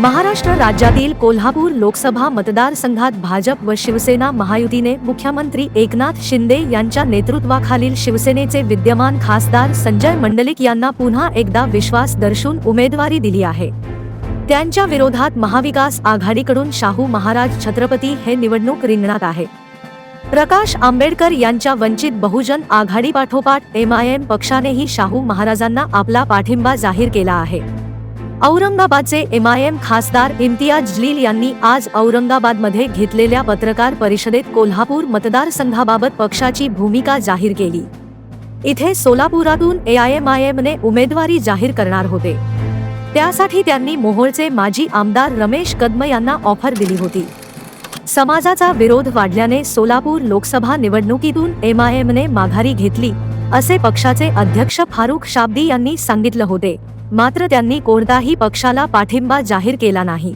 महाराष्ट्र राज्यातील कोल्हापूर लोकसभा मतदारसंघात भाजप व शिवसेना महायुतीने मुख्यमंत्री एकनाथ शिंदे यांच्या नेतृत्वाखालील शिवसेनेचे विद्यमान खासदार संजय मंडलिक यांना पुन्हा एकदा विश्वास दर्शून उमेदवारी दिली आहे. त्यांच्या विरोधात महाविकास आघाडीकडून शाहू महाराज छत्रपती हे निवडणूक रिंगणात आहे. प्रकाश आंबेडकर यांच्या वंचित बहुजन आघाडीपाठोपाठ एमआयएम पक्षानेही शाहू महाराजांना आपला पाठिंबा जाहीर केला आहे. औरंगाबादचे एमआयएम खासदार इम्तियाज जलील यांनी आज औरंगाबादमध्ये घेतलेल्या पत्रकार परिषदेत कोल्हापूर मतदारसंघाबाबत पक्षाची भूमिका जाहीर केली. इथे सोलापुरातून एआयएमआयएमने उमेदवारी जाहीर करणार होते. त्यासाठी त्यांनी मोहोळचे माजी आमदार रमेश कदम यांना ऑफर दिली होती. समाजाचा विरोध वाढल्याने सोलापूर लोकसभा निवडणुकीतून एमआयएमने माघारी घेतली असे पक्षाचे अध्यक्ष फारुख शाब्दी यांनी सांगितलं होते. मात्र त्यांनी कोणताही पक्षाला पाठिंबा जाहीर केला नाही.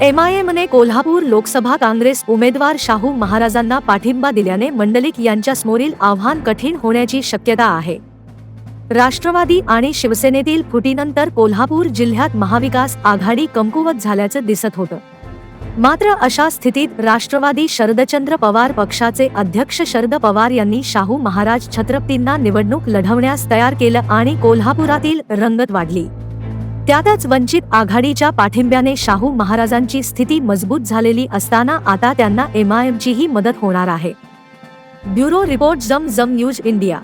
एमआयएमने कोल्हापूर लोकसभा काँग्रेस उमेदवार शाहू महाराजांना पाठिंबा दिल्याने मंडलिक यांच्यासमोरील आव्हान कठीण होण्याची शक्यता आहे. राष्ट्रवादी आणि शिवसेनेतील फुटीनंतर कोल्हापूर जिल्ह्यात महाविकास आघाडी कमकुवत झाल्याचं दिसत होतं. मात्र अशा स्थितीत राष्ट्रवादी शरदचंद्र पवार पक्षाचे अध्यक्ष शरद पवार यांनी शाहू महाराज छत्रपतींना निवडणूक लढवण्यास तयार केलं आणि कोल्हापुरातील रंगत वाढली. त्यातच वंचित आघाडीच्या पाठिंब्याने शाहू महाराजांची स्थिती मजबूत झालेली असताना आता त्यांना एमआयएमचीही मदत होणार आहे. ब्युरो रिपोर्ट जम जम न्यूज इंडिया.